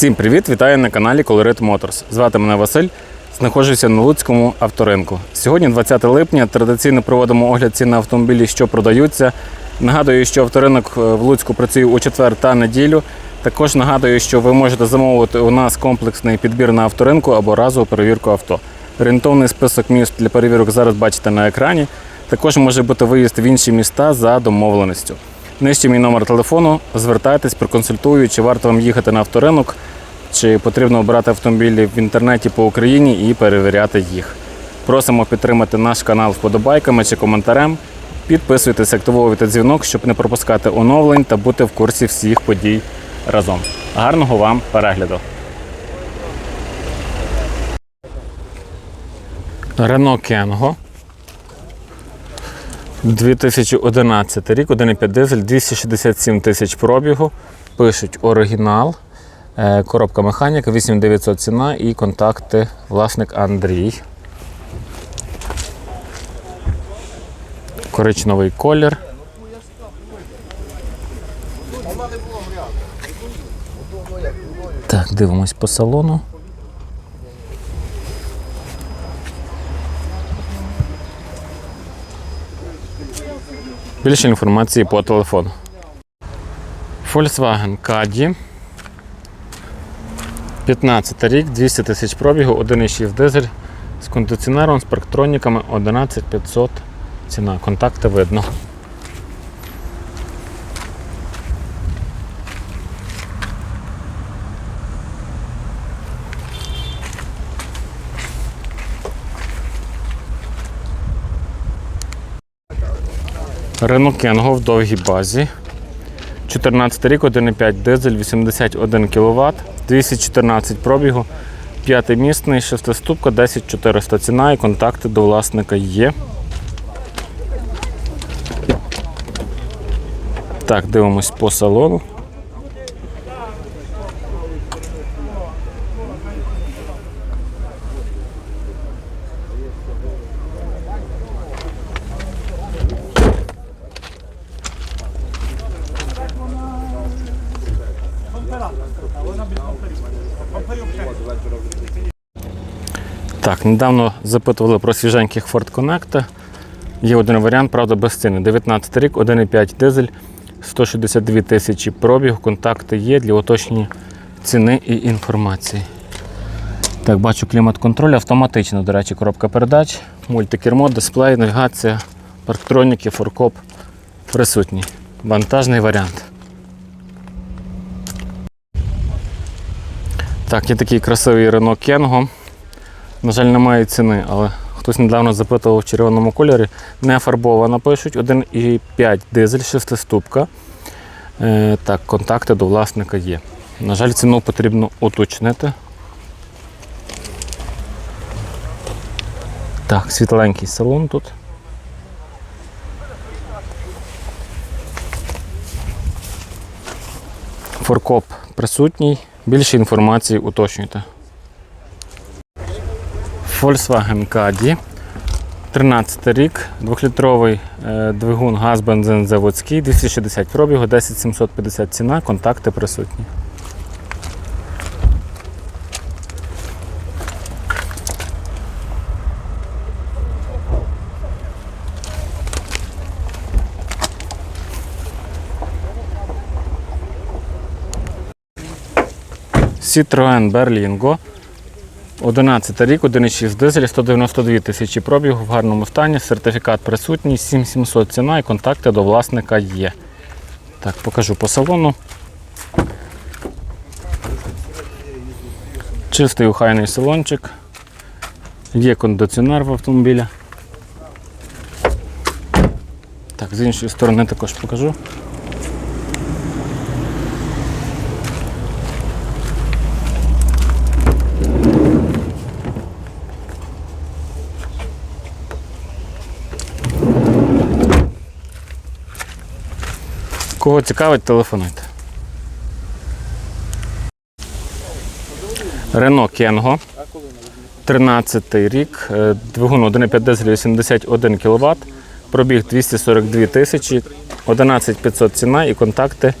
Всім привіт! Вітаю на каналі Colorit Motors. Звати мене Василь. Знаходжуся на Луцькому авторинку. Сьогодні, 20 липня, традиційно проводимо огляд цін на автомобілі, що продаються. Нагадую, що авторинок е, в Луцьку працює у четвер та неділю. Також нагадую, що ви можете замовити у нас комплексний підбір на авторинку або разову перевірку авто. Орієнтовний список міст для перевірок зараз бачите на екрані. Також може бути виїзд в інші міста за домовленістю. Нижче мій номер телефону. Звертайтесь, проконсультую, чи варто вам їхати на авторинок, чи потрібно обирати автомобілі в інтернеті по Україні і перевіряти їх. Просимо підтримати наш канал вподобайками чи коментарем. Підписуйтесь, активовуйте дзвінок, щоб не пропускати оновлень та бути в курсі всіх подій разом. Гарного вам перегляду! Рено Кенго. 2011 рік, 1,5 дизель, 267 тисяч пробігу. Пишуть оригінал. Е, Коробка механіка, 8900 ціна і контакти власник Андрій. Коричневий колір. Так, дивимось по салону. Більше інформації по телефону. Volkswagen Caddy. 15 рік, 200 тисяч пробігу, 1,6 дизель з кондиціонером, з парктроніками 11500 ціна. Контакти видно. Renault Кенго в довгій базі. 14 рік, 1,5 дизель, 81 кВт, 214 пробігу, 5-місний, 6-ступка, 10400 ціна і контакти до власника є. Так, дивимось по салону. Так, недавно запитували про свіженьких Ford Connect. Є один варіант, правда, без ціни. 19 рік, 1,5 дизель, 162 тисячі пробіг, контакти є для уточнення ціни і інформації. Так, бачу клімат-контроль, автоматично, до речі, коробка передач, мультикермо, дисплей, навігація, парктроніки, форкоп присутні. Вантажний варіант. Так, є такий красивий Renault Kengo. На жаль, немає ціни, але хтось недавно запитував в червоному кольорі. Не фарбована пишуть, 1,5 дизель, шестиступка. Е, так, контакти до власника є. На жаль, ціну потрібно уточнити. Так, світленький салон тут. Форкоп присутній. Більше інформації уточнюйте. Volkswagen Caddy. 13 рік, 2-літровий е, двигун газ бензин заводський, 260 пробігу, 10750 ціна, контакти присутні. Citroen Berlingo. 11 рік, 1,6 дизель, 192 тисячі пробігу в гарному стані, сертифікат присутній, 7700 ціна і контакти до власника є. Так, покажу по салону. Чистий охайний салончик. Є кондиціонер в автомобілі. Так, з іншої сторони також покажу. Кого цікавить, телефонуйте. Рено Кенго. 13 рік. Е, двигун 1,5 дизель 81 кВт. Пробіг 242 тисячі, 11500 ціна і контакти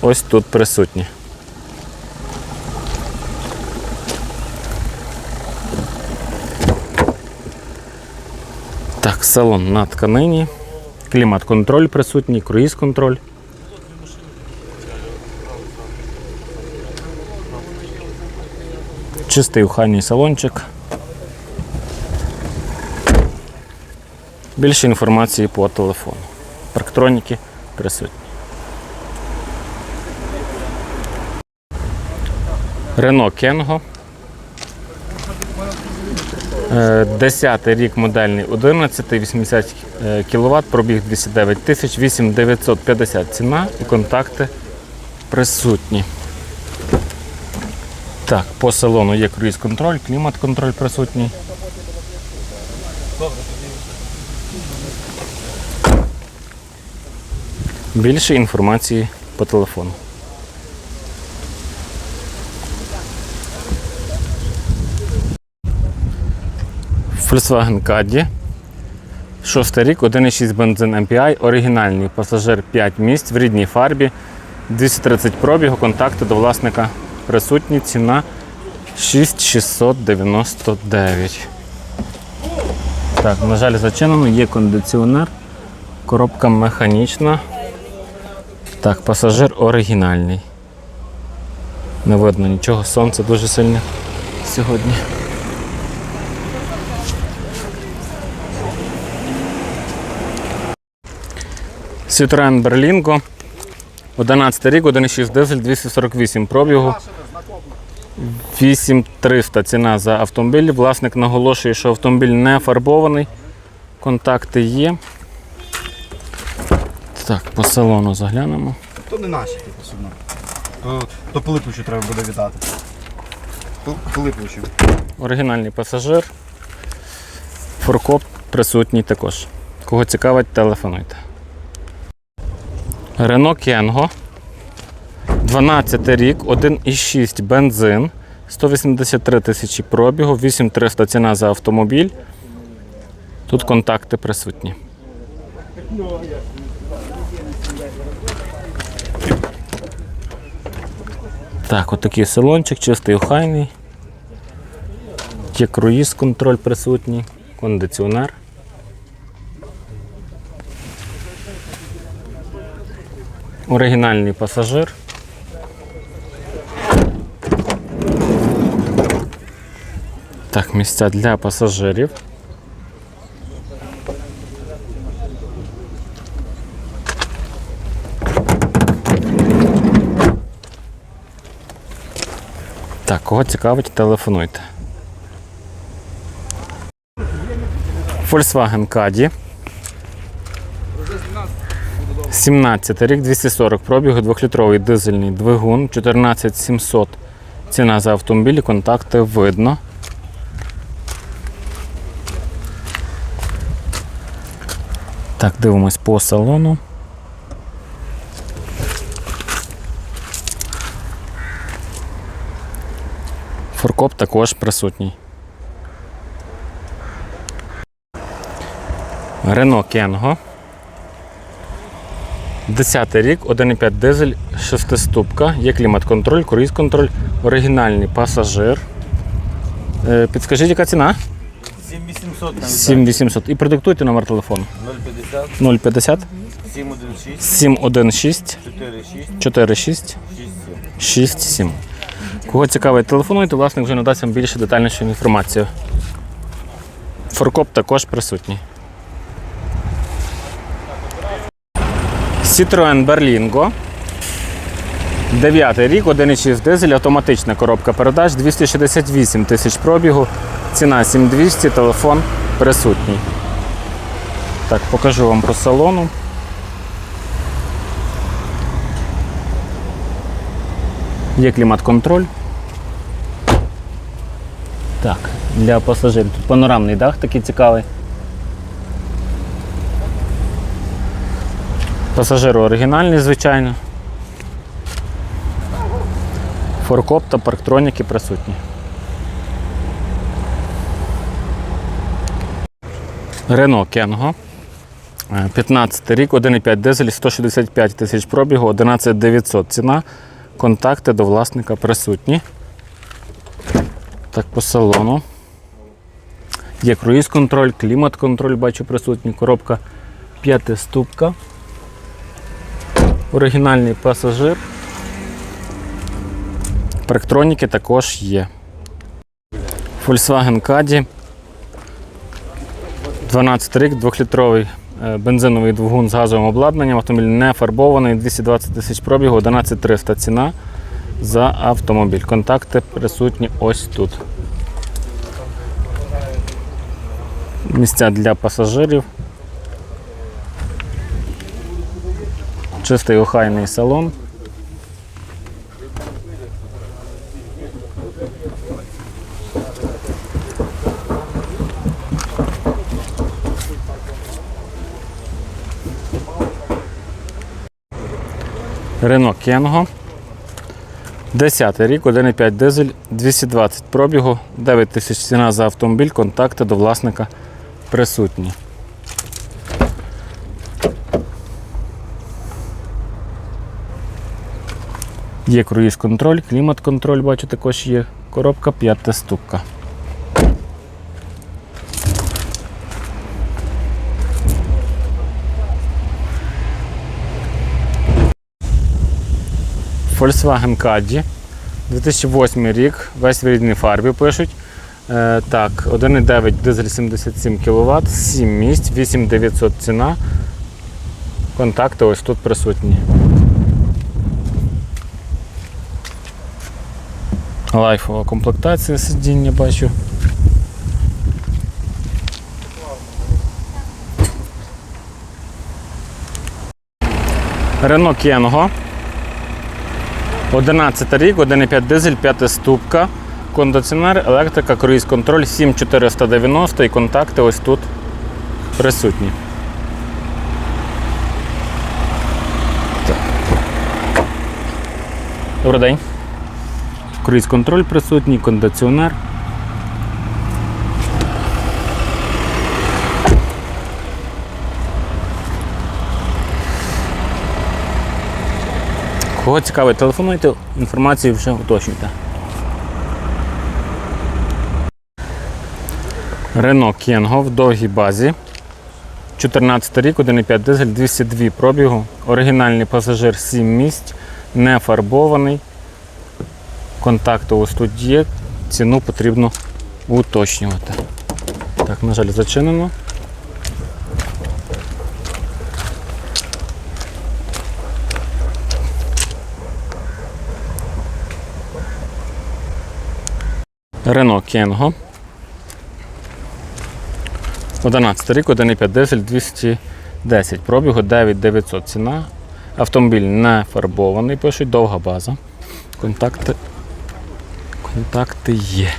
ось тут присутні. Так, салон на тканині. Клімат-контроль присутній, круїз-контроль. Чистий ухайний салончик. Більше інформації по телефону. Парктроніки присутні. Рено Кенго. 10 рік модельний 11, 80 кВт, пробіг 209 тисяч, 8950 ціна і контакти присутні. Так, по салону є круїз-контроль, клімат-контроль присутній. Більше інформації по телефону. Volkswagen Caddy. Шостий рік, 1,6 бензин MPI, оригінальний пасажир 5 місць в рідній фарбі, 230 пробігу, контакти до власника присутні, ціна 6699. Так, на жаль, зачинено, є кондиціонер, коробка механічна. Так, пасажир оригінальний. Не видно нічого, сонце дуже сильне сьогодні. Citroen Berlingo. 11 рік, 1,6 дизель, 248 пробігу. 8300 ціна за автомобіль. Власник наголошує, що автомобіль не фарбований. Контакти є. Так, по салону заглянемо. То не наші, типу, сумно. То, то Пилиповичу треба буде віддати. Пил- Пилиповичу. Оригінальний пасажир. Форкоп присутній також. Кого цікавить, телефонуйте. Рено Кенго. 12 рік, 1,6 бензин, 183 тисячі пробігу, 8300 ціна за автомобіль. Тут контакти присутні. Так, отакий салончик, чистий охайний. Є круїз контроль присутній, кондиціонер. Оригінальний пасажир. Так, місця для пасажирів. Так, кого цікавить, телефонуйте. Volkswagen Caddy. 17 рік, 240 пробігу, 2-літровий дизельний двигун, 14700 ціна за автомобіль, контакти видно. Так, дивимось по салону. Форкоп також присутній. Рено Кенго. 10 рік, 1,5 дизель, 6-ступка, є клімат-контроль, круїз-контроль, оригінальний пасажир. Е, Підскажіть, яка ціна? 7800 навіть 7800. І продиктуйте номер телефону. 050 050 716 716 46 46 67. 67. Кого цікавить, телефонуйте, власник вже надасть вам більше детальнішу інформацію. Форкоп також присутній. Citroen Berlingo. 9 рік, 1,6 дизель, автоматична коробка передач, 268 тисяч пробігу, ціна 7200, телефон присутній. Так, покажу вам по салону. Є клімат-контроль. Так, для пасажирів. Тут панорамний дах такий цікавий. Пасажир оригінальний, звичайно. Форкоп та парктроніки присутні. Рено Кенго. Е, 15 рік, 1,5 дизель, 165 тисяч пробігу, 11 900 ціна. Контакти до власника присутні. Так, по салону. Є круїз-контроль, клімат-контроль, бачу присутній, коробка п'ятиступка. Оригінальний пасажир. Парктроніки також є. Volkswagen Caddy. 12 рік, 2-літровий е, бензиновий двигун з газовим обладнанням. Автомобіль не фарбований, 220 тисяч пробігу, 11300 ціна за автомобіль. Контакти присутні ось тут. Місця для пасажирів. Чистий охайний салон. Рено Кенго. 10 рік, 1,5 дизель, 220 пробігу, 9 тисяч ціна за автомобіль, контакти до власника присутні. Є круїз-контроль, клімат-контроль, бачу, також є. Коробка п'ята ступка. Volkswagen Caddy. 2008 рік, весь в рідній фарбі пишуть. Е, так, 1,9 дизель 77 кВт, 7 місць, 8900 ціна. Контакти ось тут присутні. Лайфова комплектація сидіння бачу. Renault Кенго. 11 рік, 1,5 дизель, 5 ступка, кондиціонер, електрика, круїз-контроль 7490 і контакти ось тут присутні. Так. Добрий день. Круїз-контроль присутній, кондиціонер. Кого цікавить, телефонуйте, інформацію вже уточнюйте. Рено Кенго в довгій базі. 14 рік, 1,5 дизель, 202 пробігу. Оригінальний пасажир 7 місць, не фарбований. Контакти ось тут є. Ціну потрібно уточнювати. Так, на жаль, зачинено. Рено Кенго. 11 рік, 1,5 дизель, 210 пробігу, 9900 ціна. Автомобіль не фарбований, пишуть, довга база. Контакти, контакти є.